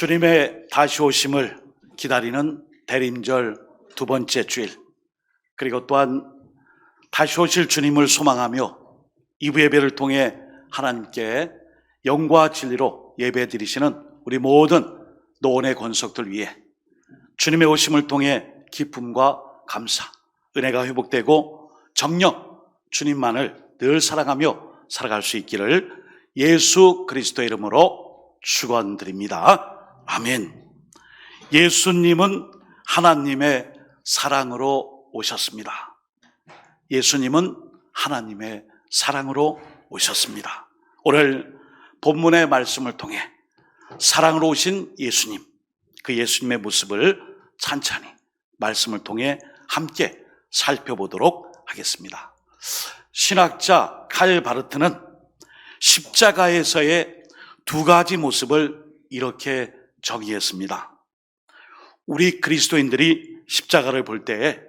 주님의 다시 오심을 기다리는 대림절 두 번째 주일, 그리고 또한 다시 오실 주님을 소망하며 이부 예배를 통해 하나님께 영과 진리로 예배 드리시는 우리 모든 노원의 권속들 위해 주님의 오심을 통해 기쁨과 감사, 은혜가 회복되고 정령 주님만을 늘 사랑하며 살아갈 수 있기를 예수 그리스도 이름으로 축원드립니다. 아멘. 예수님은 하나님의 사랑으로 오셨습니다. 예수님은 하나님의 사랑으로 오셨습니다. 오늘 본문의 말씀을 통해 사랑으로 오신 예수님, 그 예수님의 모습을 찬찬히 말씀을 통해 함께 살펴보도록 하겠습니다. 신학자 칼 바르트는 십자가에서의 두 가지 모습을 이렇게 정의했습니다. 우리 그리스도인들이 십자가를 볼 때에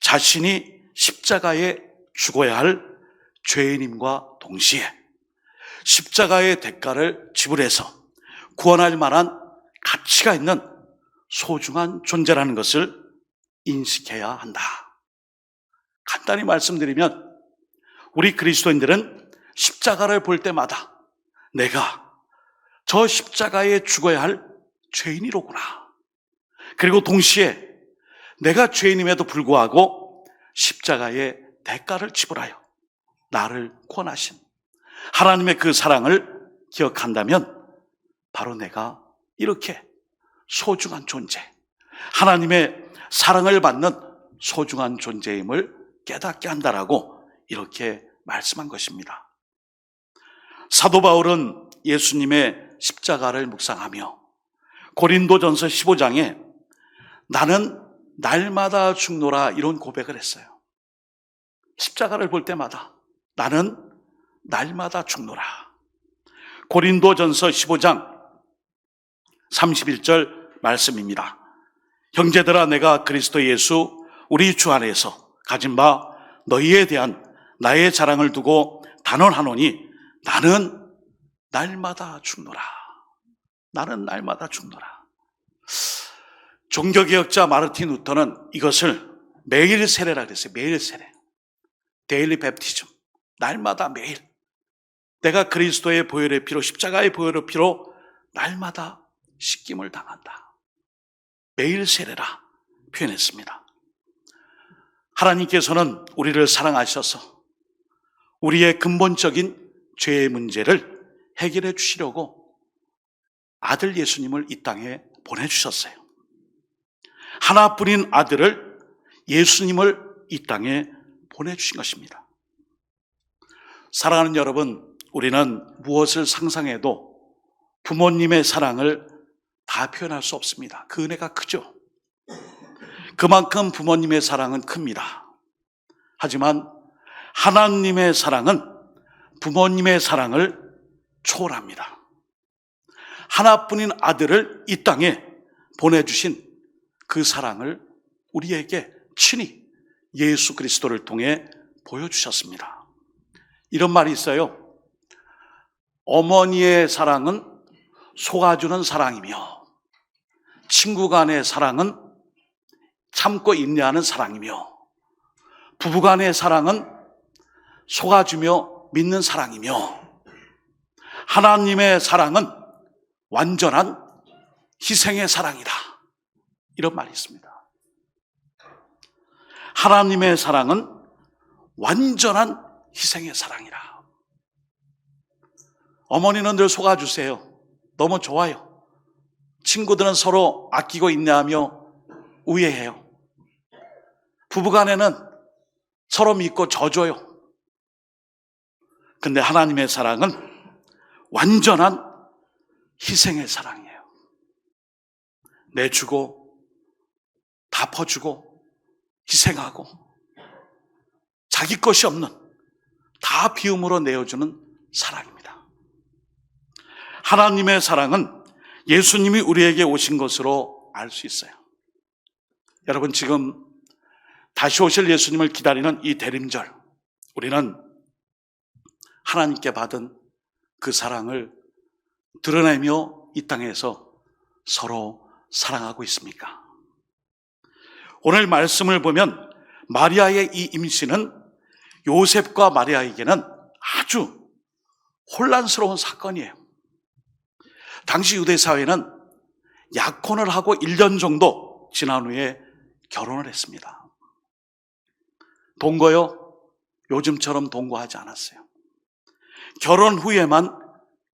자신이 십자가에 죽어야 할 죄인임과 동시에 십자가의 대가를 지불해서 구원할 만한 가치가 있는 소중한 존재라는 것을 인식해야 한다. 간단히 말씀드리면 우리 그리스도인들은 십자가를 볼 때마다 내가 저 십자가에 죽어야 할 죄인이로구나. 그리고 동시에 내가 죄인임에도 불구하고 십자가의 대가를 지불하여 나를 구원하신 하나님의 그 사랑을 기억한다면 바로 내가 이렇게 소중한 존재, 하나님의 사랑을 받는 소중한 존재임을 깨닫게 한다라고 이렇게 말씀한 것입니다. 사도 바울은 예수님의 십자가를 묵상하며 고린도전서 15장에 나는 날마다 죽노라 이런 고백을 했어요. 십자가를 볼 때마다 나는 날마다 죽노라. 고린도전서 15장 31절 말씀입니다. 형제들아 내가 그리스도 예수 우리 주 안에서 가진 바 너희에 대한 나의 자랑을 두고 단언하노니 나는 날마다 죽노라. 나는 날마다 죽노라. 종교개혁자 마르틴 루터는 이것을 매일 세례라 그랬어요. 매일 세례. 데일리 베프티즘. 날마다 매일. 내가 그리스도의 보혈의 피로 십자가의 보혈의 피로 날마다 씻김을 당한다. 매일 세례라 표현했습니다. 하나님께서는 우리를 사랑하셔서 우리의 근본적인 죄의 문제를 해결해 주시려고 아들 예수님을 이 땅에 보내주셨어요. 하나뿐인 아들을 예수님을 이 땅에 보내주신 것입니다. 사랑하는 여러분, 우리는 무엇을 상상해도 부모님의 사랑을 다 표현할 수 없습니다. 그 은혜가 크죠. 그만큼 부모님의 사랑은 큽니다. 하지만 하나님의 사랑은 부모님의 사랑을 초월합니다. 하나뿐인 아들을 이 땅에 보내주신 그 사랑을 우리에게 친히 예수 그리스도를 통해 보여주셨습니다. 이런 말이 있어요. 어머니의 사랑은 속아주는 사랑이며 친구 간의 사랑은 참고 인내하는 사랑이며 부부 간의 사랑은 속아주며 믿는 사랑이며 하나님의 사랑은 완전한 희생의 사랑이다. 이런 말이 있습니다. 하나님의 사랑은 완전한 희생의 사랑이라. 어머니는 늘 속아주세요. 너무 좋아요. 친구들은 서로 아끼고 인내하며 우애해요. 부부간에는 서로 믿고 져줘요. 근데 하나님의 사랑은 완전한 희생의 사랑이에요. 내주고, 다 퍼주고, 희생하고, 자기 것이 없는 다 비움으로 내어주는 사랑입니다. 하나님의 사랑은 예수님이 우리에게 오신 것으로 알 수 있어요. 여러분, 지금 다시 오실 예수님을 기다리는 이 대림절, 우리는 하나님께 받은 그 사랑을 드러내며 이 땅에서 서로 사랑하고 있습니까? 오늘 말씀을 보면 마리아의 이 임신은 요셉과 마리아에게는 아주 혼란스러운 사건이에요. 당시 유대 사회는 약혼을 하고 1년 정도 지난 후에 결혼을 했습니다. 동거요? 요즘처럼 동거하지 않았어요. 결혼 후에만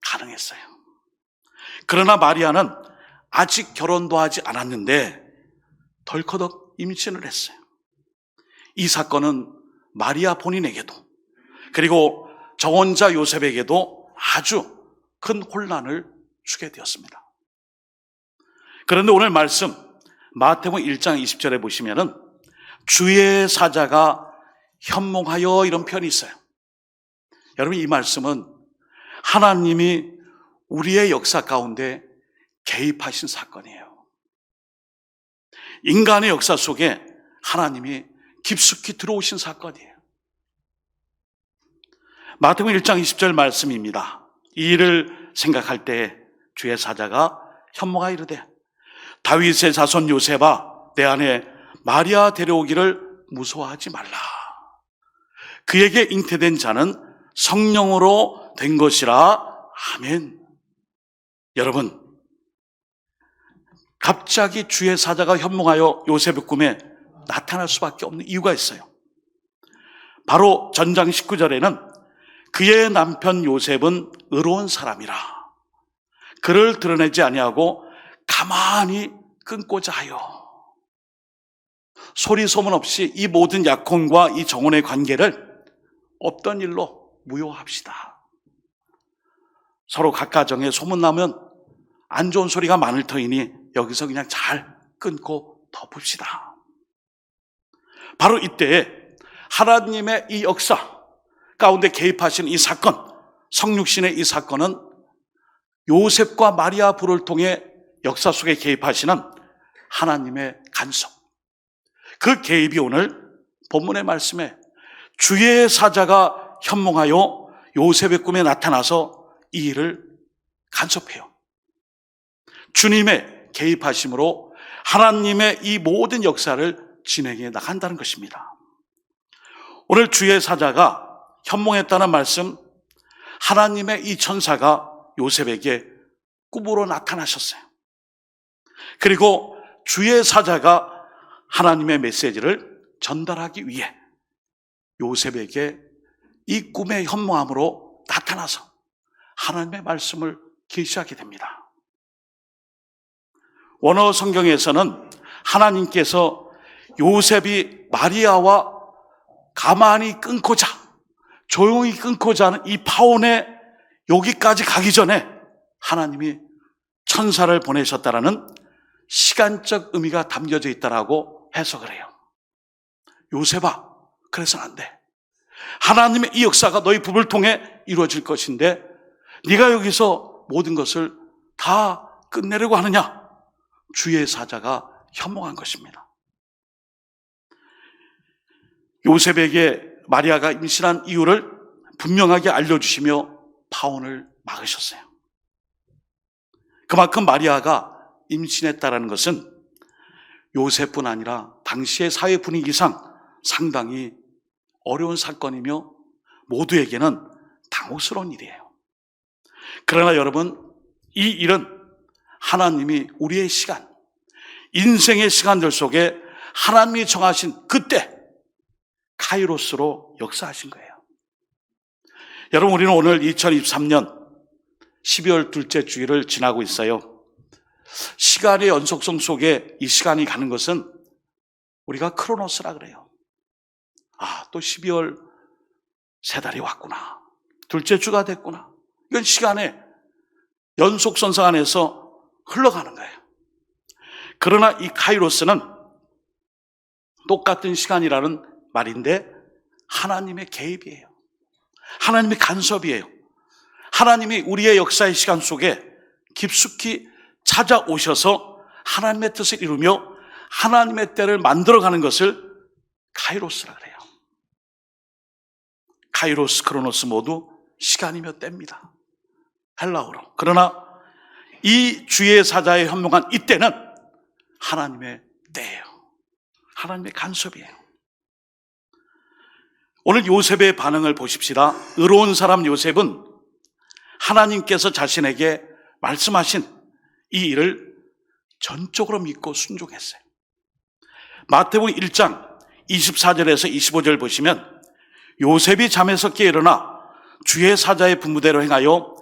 가능했어요. 그러나 마리아는 아직 결혼도 하지 않았는데 덜커덕 임신을 했어요. 이 사건은 마리아 본인에게도 그리고 정원자 요셉에게도 아주 큰 혼란을 주게 되었습니다. 그런데 오늘 말씀 마태복음 1장 20절에 보시면은 주의 사자가 현몽하여 이런 편이 있어요. 여러분 이 말씀은 하나님이 우리의 역사 가운데 개입하신 사건이에요. 인간의 역사 속에 하나님이 깊숙이 들어오신 사건이에요. 마태복음 1장 20절 말씀입니다. 이 일을 생각할 때 주의 사자가 현모가 이르되 다윗의 자손 요셉아 내 안에 마리아 데려오기를 무서워하지 말라. 그에게 잉태된 자는 성령으로 된 것이라. 아멘. 여러분, 갑자기 주의 사자가 현몽하여 요셉의 꿈에 나타날 수밖에 없는 이유가 있어요. 바로 전장 19절에는 그의 남편 요셉은 의로운 사람이라. 그를 드러내지 아니하고 가만히 끊고자 하여. 소리 소문 없이 이 모든 약혼과 이 정혼의 관계를 없던 일로 무효합시다. 서로 각 가정에 소문나면 안 좋은 소리가 많을 터이니 여기서 그냥 잘 끊고 덮읍시다. 바로 이때 하나님의 이 역사 가운데 개입하신 이 사건, 성육신의 이 사건은 요셉과 마리아 부를 통해 역사 속에 개입하시는 하나님의 간섭. 그 개입이 오늘 본문의 말씀에 주의 사자가 현몽하여 요셉의 꿈에 나타나서 이 일을 간섭해요. 주님의 개입하심으로 하나님의 이 모든 역사를 진행해 나간다는 것입니다. 오늘 주의 사자가 현몽했다는 말씀, 하나님의 이 천사가 요셉에게 꿈으로 나타나셨어요. 그리고 주의 사자가 하나님의 메시지를 전달하기 위해 요셉에게 이 꿈의 현모함으로 나타나서 하나님의 말씀을 계시하게 됩니다. 원어 성경에서는 하나님께서 요셉이 마리아와 가만히 끊고자, 조용히 끊고자 하는 이 파혼에 여기까지 가기 전에 하나님이 천사를 보내셨다라는 시간적 의미가 담겨져 있다라고 해석을 해요. 요셉아, 그래서는 안 돼. 하나님의 이 역사가 너희 부부를 통해 이루어질 것인데 네가 여기서 모든 것을 다 끝내려고 하느냐? 주의 사자가 현몽한 것입니다. 요셉에게 마리아가 임신한 이유를 분명하게 알려주시며 파혼을 막으셨어요. 그만큼 마리아가 임신했다는 것은 요셉뿐 아니라 당시의 사회 분위기상 상당히 어려운 사건이며 모두에게는 당혹스러운 일이에요. 그러나 여러분, 이 일은 하나님이 우리의 시간, 인생의 시간들 속에 하나님이 정하신 그때 카이로스로 역사하신 거예요. 여러분, 우리는 오늘 2023년 12월 둘째 주일을 지나고 있어요. 시간의 연속성 속에 이 시간이 가는 것은 우리가 크로노스라 그래요. 아, 또 12월 세 달이 왔구나. 둘째 주가 됐구나. 이건 시간의 연속선상 안에서 흘러가는 거예요. 그러나 이 카이로스는 똑같은 시간이라는 말인데 하나님의 개입이에요. 하나님의 간섭이에요. 하나님이 우리의 역사의 시간 속에 깊숙이 찾아오셔서 하나님의 뜻을 이루며 하나님의 때를 만들어가는 것을 카이로스라 그래요. 카이로스, 크로노스 모두 시간이며 때입니다. 헬라어로. 그러나 이 주의 사자에 현명한 이때는 하나님의 때예요. 하나님의 간섭이에요. 오늘 요셉의 반응을 보십시다. 의로운 사람 요셉은 하나님께서 자신에게 말씀하신 이 일을 전적으로 믿고 순종했어요. 마태복음 1장 24절에서 25절 보시면 요셉이 잠에서 깨 일어나 주의 사자의 분부대로 행하여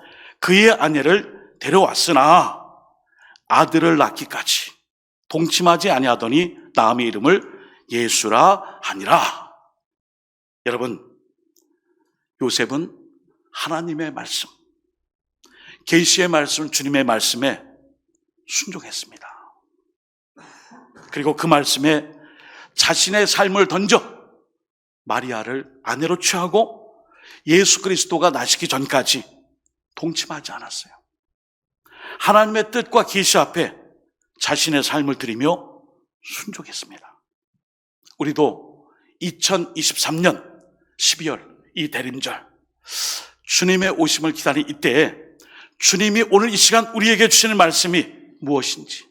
그의 아내를 데려왔으나 아들을 낳기까지 동침하지 아니하더니 남의 이름을 예수라 하니라. 여러분, 요셉은 하나님의 말씀, 계시의 말씀, 주님의 말씀에 순종했습니다. 그리고 그 말씀에 자신의 삶을 던져 마리아를 아내로 취하고 예수 그리스도가 나시기 전까지 동침하지 않았어요. 하나님의 뜻과 계시 앞에 자신의 삶을 드리며 순종했습니다. 우리도 2023년 12월 이 대림절 주님의 오심을 기다린 이때에 주님이 오늘 이 시간 우리에게 주시는 말씀이 무엇인지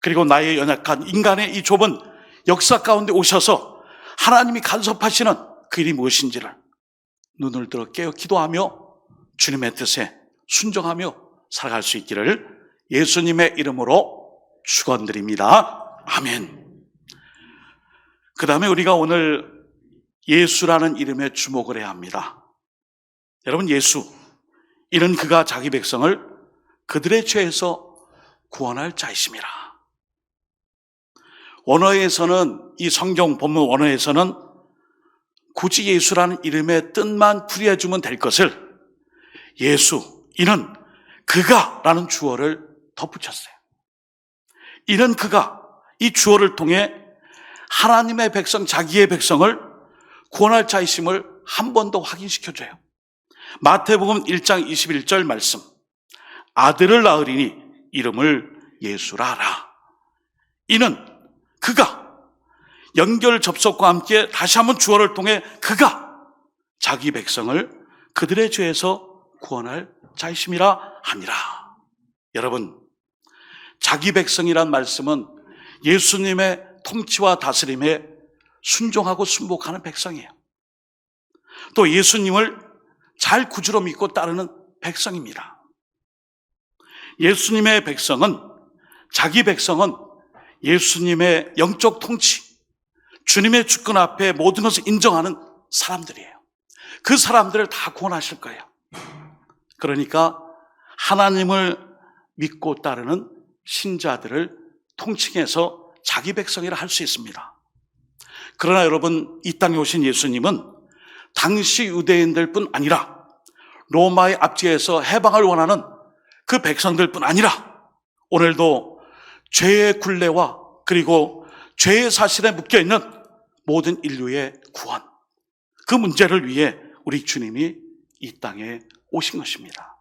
그리고 나의 연약한 인간의 이 좁은 역사 가운데 오셔서 하나님이 간섭하시는 그 일이 무엇인지를 눈을 들어 깨어 기도하며 주님의 뜻에 순종하며 살아갈 수 있기를 예수님의 이름으로 축원드립니다. 아멘. 그 다음에 우리가 오늘 예수라는 이름에 주목을 해야 합니다. 여러분 예수 이는 그가 자기 백성을 그들의 죄에서 구원할 자이심이라. 원어에서는 이 성경 본문 원어에서는 굳이 예수라는 이름의 뜻만 풀이해 주면 될 것을 예수 이는 그가 라는 주어를 덧붙였어요. 이는 그가 이 주어를 통해 하나님의 백성, 자기의 백성을 구원할 자이심을 한 번 더 확인시켜줘요. 마태복음 1장 21절 말씀. 아들을 낳으리니 이름을 예수라 하라. 이는 그가 연결 접속과 함께 다시 한번 주어를 통해 그가 자기 백성을 그들의 죄에서 구원할 자이심이라 하니라. 여러분, 자기 백성이란 말씀은 예수님의 통치와 다스림에 순종하고 순복하는 백성이에요. 또 예수님을 잘 구주로 믿고 따르는 백성입니다. 예수님의 백성은 자기 백성은 예수님의 영적 통치, 주님의 주권 앞에 모든 것을 인정하는 사람들이에요. 그 사람들을 다 구원하실 거예요. 그러니까 하나님을 믿고 따르는 신자들을 통칭해서 자기 백성이라 할 수 있습니다. 그러나 여러분, 이 땅에 오신 예수님은 당시 유대인들 뿐 아니라 로마의 압제에서 해방을 원하는 그 백성들 뿐 아니라 오늘도 죄의 굴레와 그리고 죄의 사실에 묶여 있는 모든 인류의 구원. 그 문제를 위해 우리 주님이 이 땅에 오신 것입니다.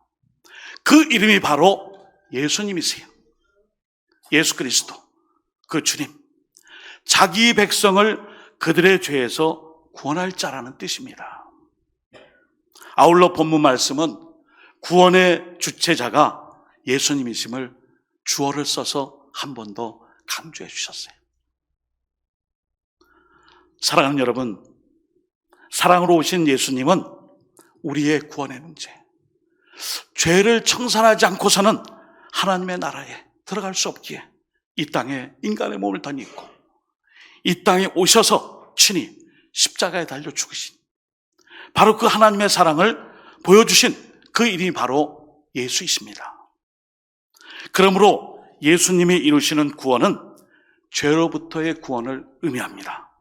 그 이름이 바로 예수님이세요. 예수 그리스도. 그 주님. 자기 백성을 그들의 죄에서 구원할 자라는 뜻입니다. 아울러 본문 말씀은 구원의 주체자가 예수님이심을 주어를 써서 한 번 더 강조해 주셨어요. 사랑하는 여러분, 사랑으로 오신 예수님은 우리의 구원의 문제, 죄를 청산하지 않고서는 하나님의 나라에 들어갈 수 없기에 이 땅에 인간의 몸을 덧입고 이 땅에 오셔서 친히 십자가에 달려 죽으신 바로 그 하나님의 사랑을 보여주신 그 이름이 바로 예수이십니다. 그러므로 예수님이 이루시는 구원은 죄로부터의 구원을 의미합니다.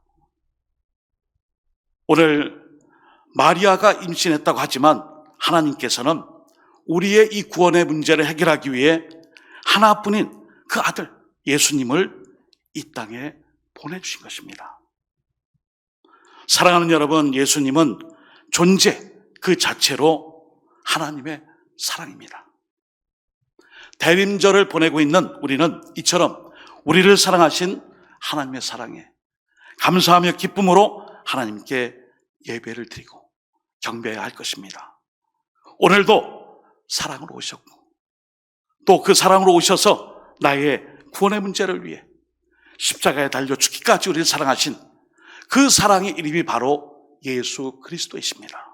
오늘 마리아가 임신했다고 하지만 하나님께서는 우리의 이 구원의 문제를 해결하기 위해 하나뿐인 그 아들 예수님을 이 땅에 보내주신 것입니다. 사랑하는 여러분, 예수님은 존재 그 자체로 하나님의 사랑입니다. 대림절을 보내고 있는 우리는 이처럼 우리를 사랑하신 하나님의 사랑에 감사하며 기쁨으로 하나님께 예배를 드리고 경배해야 할 것입니다. 오늘도 사랑으로 오셨고 또 그 사랑으로 오셔서 나의 구원의 문제를 위해 십자가에 달려 죽기까지 우리를 사랑하신 그 사랑의 이름이 바로 예수 그리스도이십니다.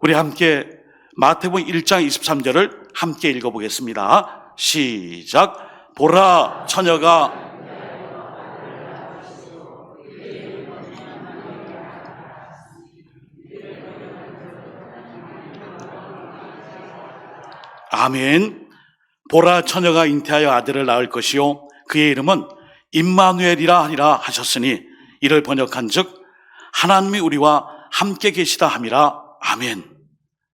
우리 함께 마태복음 1장 23절을 함께 읽어보겠습니다. 시작. 보라 처녀가 아멘. 보라 처녀가 잉태하여 아들을 낳을 것이요 그의 이름은 임마누엘이라 하리라 하셨으니 이를 번역한즉 하나님이 우리와 함께 계시다 함이라 아멘.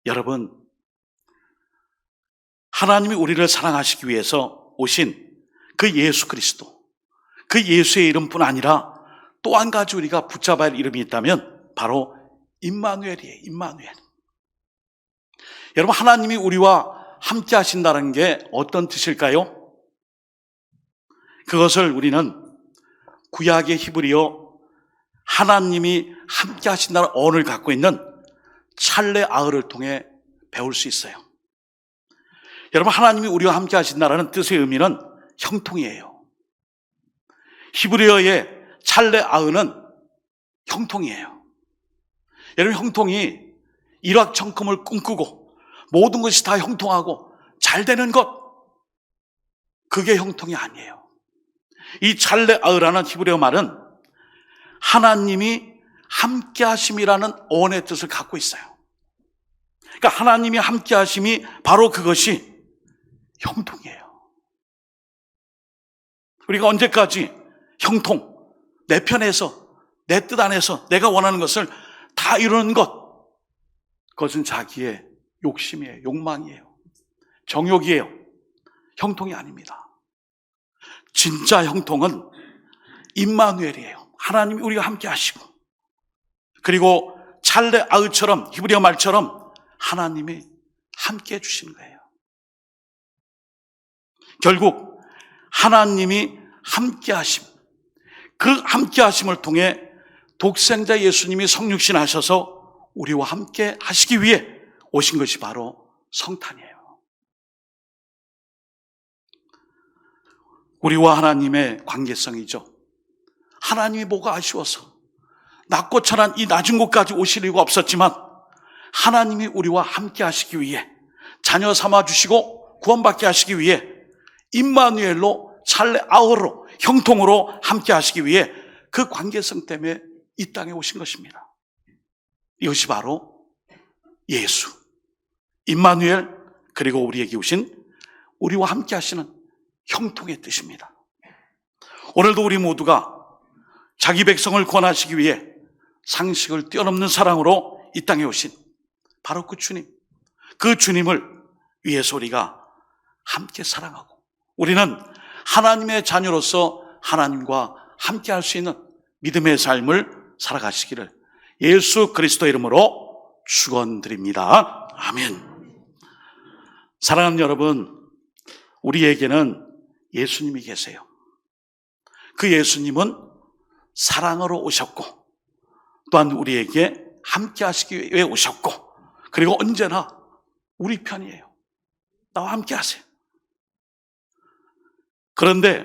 여러분 하나님이 우리를 사랑하시기 위해서 오신 그 예수 그리스도 그 예수의 이름뿐 아니라 또 한 가지 우리가 붙잡아야 할 이름이 있다면 바로 임마누엘이에요. 임마누엘. 여러분 하나님이 우리와 함께 하신다는 게 어떤 뜻일까요? 그것을 우리는 구약의 히브리어 하나님이 함께 하신다는 언어를 갖고 있는 찰레 아을을 통해 배울 수 있어요. 여러분 하나님이 우리와 함께 하신다는 뜻의 의미는 형통이에요. 히브리어의 찰레 아은은 형통이에요. 여러분 형통이 일확천금을 꿈꾸고 모든 것이 다 형통하고 잘 되는 것 그게 형통이 아니에요. 이 찰레 아으라는 히브리어 말은 하나님이 함께 하심이라는 언의 뜻을 갖고 있어요. 그러니까 하나님이 함께 하심이 바로 그것이 형통이에요. 우리가 언제까지 형통, 내 편에서, 내 뜻 안에서 내가 원하는 것을 다 이루는 것, 그것은 자기의 욕심이에요. 욕망이에요. 정욕이에요. 형통이 아닙니다. 진짜 형통은 임마누엘이에요. 하나님이 우리가 함께 하시고, 그리고 찰레 아으처럼, 히브리어 말처럼 하나님이 함께 해주시는 거예요. 결국 하나님이 함께 하심, 그 함께 하심을 통해 독생자 예수님이 성육신 하셔서 우리와 함께 하시기 위해 오신 것이 바로 성탄이에요. 우리와 하나님의 관계성이죠. 하나님이 뭐가 아쉬워서 낮고 천한 이 낮은 곳까지 오실 이유가 없었지만 하나님이 우리와 함께 하시기 위해 자녀 삼아 주시고 구원받게 하시기 위해 임마누엘로 찰레 아우로 형통으로 함께 하시기 위해 그 관계성 때문에 이 땅에 오신 것입니다. 이것이 바로 예수, 임마누엘 그리고 우리에게 오신 우리와 함께 하시는 형통의 뜻입니다. 오늘도 우리 모두가 자기 백성을 권하시기 위해 상식을 뛰어넘는 사랑으로 이 땅에 오신 바로 그 주님, 그 주님을 위해서 우리가 함께 사랑하고 우리는 하나님의 자녀로서 하나님과 함께 할 수 있는 믿음의 삶을 살아가시기를 예수 그리스도 이름으로 축원드립니다. 아멘. 사랑하는 여러분, 우리에게는 예수님이 계세요. 그 예수님은 사랑으로 오셨고 또한 우리에게 함께 하시기 위해 오셨고 그리고 언제나 우리 편이에요. 나와 함께 하세요. 그런데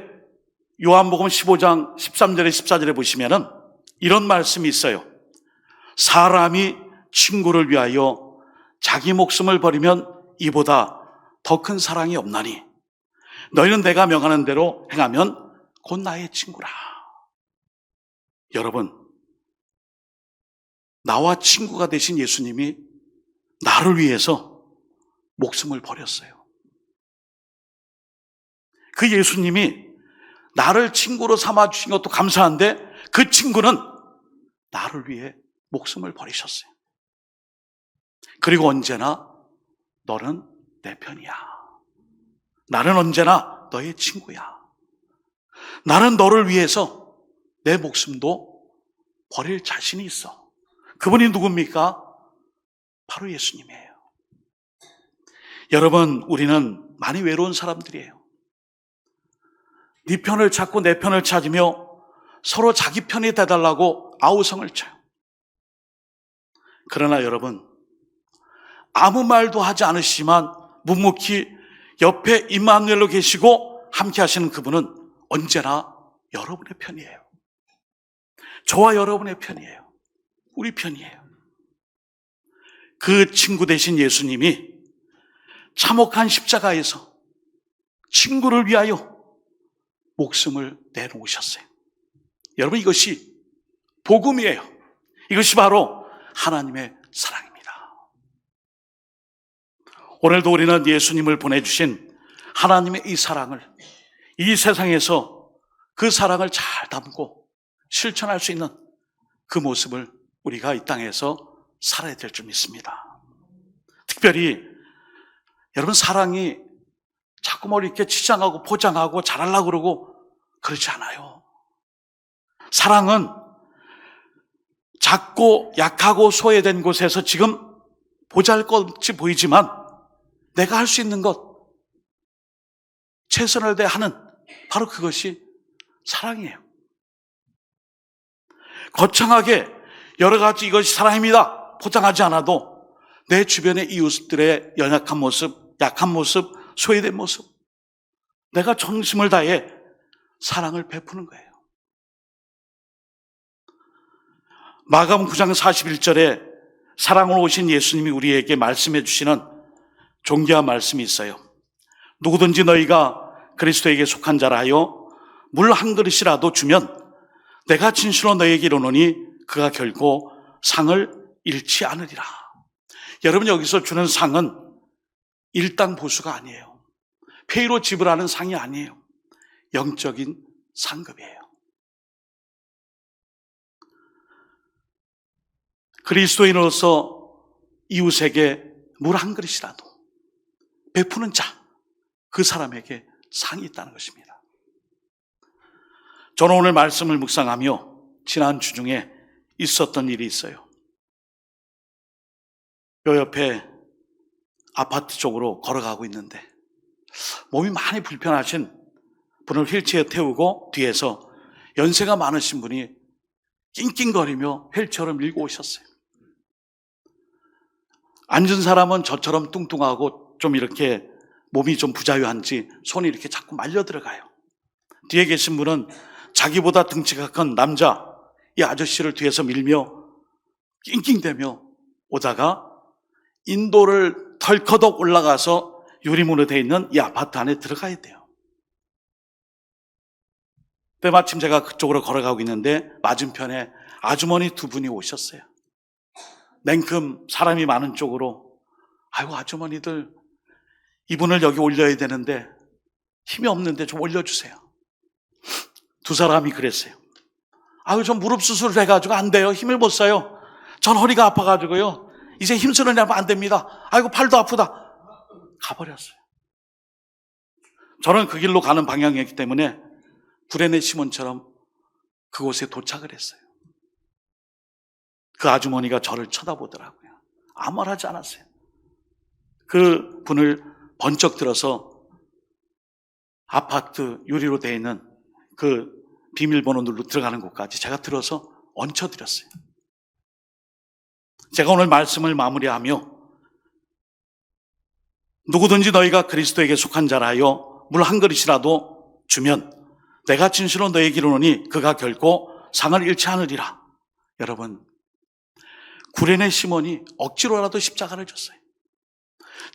요한복음 15장 13절에 14절에 보시면은 이런 말씀이 있어요. 사람이 친구를 위하여 자기 목숨을 버리면 이보다 더 큰 사랑이 없나니 너희는 내가 명하는 대로 행하면 곧 나의 친구라. 여러분, 나와 친구가 되신 예수님이 나를 위해서 목숨을 버렸어요. 그 예수님이 나를 친구로 삼아 주신 것도 감사한데 그 친구는 나를 위해 목숨을 버리셨어요. 그리고 언제나 너는 내 편이야. 나는 언제나 너의 친구야. 나는 너를 위해서 내 목숨도 버릴 자신이 있어. 그분이 누굽니까? 바로 예수님이에요. 여러분, 우리는 많이 외로운 사람들이에요. 네 편을 찾고 내 편을 찾으며 서로 자기 편이 돼달라고 아우성을 쳐요. 그러나 여러분, 아무 말도 하지 않으시지만 묵묵히 옆에 임마누엘로 계시고 함께 하시는 그분은 언제나 여러분의 편이에요. 저와 여러분의 편이에요. 우리 편이에요. 그 친구 대신 예수님이 참혹한 십자가에서 친구를 위하여 목숨을 내놓으셨어요. 여러분 이것이 복음이에요. 이것이 바로 하나님의 사랑입니다. 오늘도 우리는 예수님을 보내주신 하나님의 이 사랑을 이 세상에서 그 사랑을 잘 담고 실천할 수 있는 그 모습을 우리가 이 땅에서 살아야 될 줄 믿습니다. 특별히 여러분 사랑이 자꾸 뭘 이렇게 치장하고 포장하고 잘하려고 그러고 그렇지 않아요. 사랑은 작고 약하고 소외된 곳에서 지금 보잘 것 없이 보이지만 내가 할 수 있는 것, 최선을 다하는 바로 그것이 사랑이에요. 거창하게 여러 가지 이것이 사랑입니다. 포장하지 않아도 내 주변의 이웃들의 연약한 모습, 약한 모습, 소외된 모습, 내가 정심을 다해 사랑을 베푸는 거예요. 마감 9장 41절에 사랑으로 오신 예수님이 우리에게 말씀해 주시는 존귀한 말씀이 있어요. 누구든지 너희가 그리스도에게 속한 자라 하여 물 한 그릇이라도 주면 내가 진실로 너에게 이르노니 그가 결코 상을 잃지 않으리라. 여러분 여기서 주는 상은 일당 보수가 아니에요. 페이로 지불하는 상이 아니에요. 영적인 상급이에요. 그리스도인으로서 이웃에게 물 한 그릇이라도 베푸는 자, 그 사람에게 상이 있다는 것입니다. 저는 오늘 말씀을 묵상하며 지난 주 중에 있었던 일이 있어요. 요 옆에 아파트 쪽으로 걸어가고 있는데 몸이 많이 불편하신 분을 휠체어 태우고 뒤에서 연세가 많으신 분이 낑낑거리며 휠체어를 밀고 오셨어요. 앉은 사람은 저처럼 뚱뚱하고 좀 이렇게 몸이 좀 부자유한지 손이 이렇게 자꾸 말려 들어가요. 뒤에 계신 분은 자기보다 등치가 큰 남자, 이 아저씨를 뒤에서 밀며 낑낑대며 오다가 인도를 털커덕 올라가서 유리문으로 되어 있는 이 아파트 안에 들어가야 돼요. 때마침 제가 그쪽으로 걸어가고 있는데 맞은편에 아주머니 두 분이 오셨어요. 냉큼 사람이 많은 쪽으로 아이고 아주머니들 이분을 여기 올려야 되는데 힘이 없는데 좀 올려주세요. 두 사람이 그랬어요. 아유 전 무릎 수술을 해가지고 안 돼요. 힘을 못 써요. 전 허리가 아파가지고요. 이제 힘쓰는 냐면 안 됩니다. 아이고 팔도 아프다. 가버렸어요. 저는 그 길로 가는 방향이었기 때문에 구레네 시몬처럼 그곳에 도착을 했어요. 그 아주머니가 저를 쳐다보더라고요. 아무 말 하지 않았어요. 그 분을 번쩍 들어서 아파트 유리로 되어 있는 그 비밀번호 눌러 들어가는 곳까지 제가 들어서 얹혀드렸어요. 제가 오늘 말씀을 마무리하며 누구든지 너희가 그리스도에게 속한 자라 하여 물 한 그릇이라도 주면 내가 진실로 너에게 이르노니 그가 결코 상을 잃지 않으리라. 여러분, 구레네 시몬이 억지로라도 십자가를 줬어요.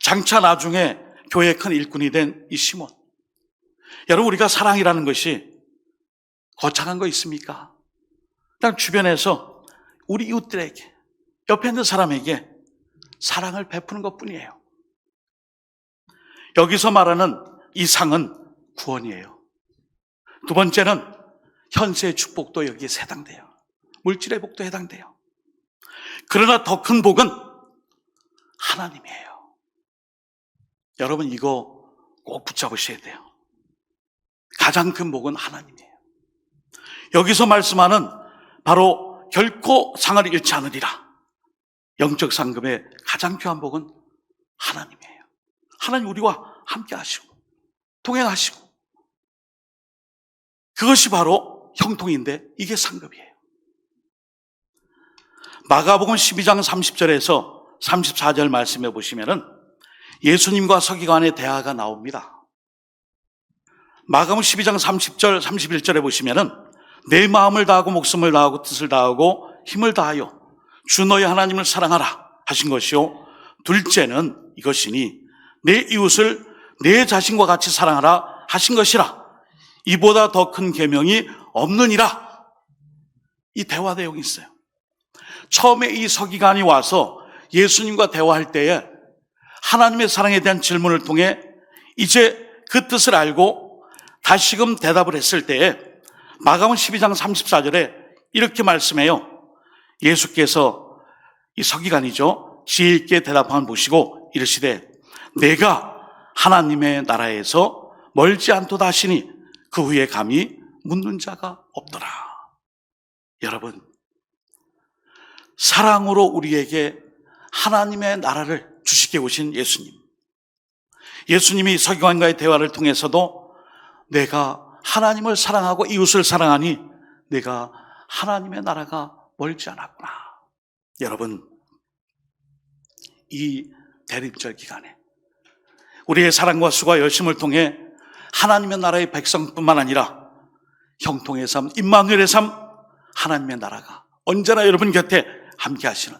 장차 나중에 교회 큰 일꾼이 된 이 시몬. 여러분, 우리가 사랑이라는 것이 거창한 거 있습니까? 그냥 주변에서 우리 이웃들에게, 옆에 있는 사람에게 사랑을 베푸는 것 뿐이에요. 여기서 말하는 이 상은 구원이에요. 두 번째는 현세의 축복도 여기에 해당돼요. 물질의 복도 해당돼요. 그러나 더 큰 복은 하나님이에요. 여러분 이거 꼭 붙잡으셔야 돼요. 가장 큰 복은 하나님이에요. 여기서 말씀하는 바로 결코 상을 잃지 않으리라. 영적 상급의 가장 귀한 복은 하나님이에요. 하나님 우리와 함께 하시고 동행하시고 그것이 바로 형통인데 이게 상급이에요. 마가복음 12장 30절에서 34절 말씀해 보시면은 예수님과 서기관의 대화가 나옵니다. 마가음 12장 30절, 31절에 보시면은 내 마음을 다하고 목숨을 다하고 뜻을 다하고 힘을 다하여 주 너의 하나님을 사랑하라 하신 것이요. 둘째는 이것이니 내 이웃을 내 자신과 같이 사랑하라 하신 것이라. 이보다 더 큰 계명이 없느니라. 이 대화 내용이 있어요. 처음에 이 서기관이 와서 예수님과 대화할 때에 하나님의 사랑에 대한 질문을 통해 이제 그 뜻을 알고 다시금 대답을 했을 때에 마가음 12장 34절에 이렇게 말씀해요. 예수께서 이 서기관이죠. 지혜 있게 대답한 보시고 이르시되 내가 하나님의 나라에서 멀지 않도다 하시니 그 후에 감히 묻는 자가 없더라. 여러분, 사랑으로 우리에게 하나님의 나라를 주시게 오신 예수님. 예수님이 서기관과의 대화를 통해서도 내가 하나님을 사랑하고 이웃을 사랑하니 내가 하나님의 나라가 멀지 않았구나. 여러분, 이 대립절 기간에 우리의 사랑과 수고와 열심을 통해 하나님의 나라의 백성뿐만 아니라 형통의 삶, 임마누엘의 삶, 하나님의 나라가 언제나 여러분 곁에 함께 하시는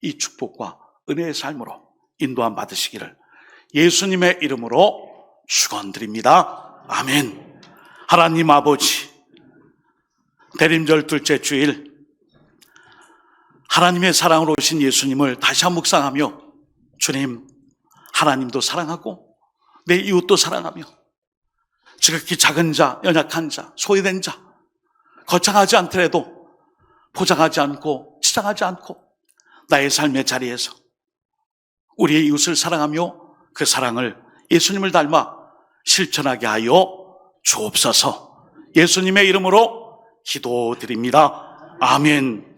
이 축복과 은혜의 삶으로 인도함 받으시기를 예수님의 이름으로 축원드립니다. 아멘. 하나님 아버지 대림절 둘째 주일 하나님의 사랑으로 오신 예수님을 다시 한 묵상하며 주님 하나님도 사랑하고 내 이웃도 사랑하며 지극히 작은 자, 연약한 자, 소외된 자 거창하지 않더라도 포장하지 않고 치장하지 않고 나의 삶의 자리에서 우리의 이웃을 사랑하며 그 사랑을 예수님을 닮아 실천하게 하여 주옵소서 예수님의 이름으로 기도드립니다. 아멘.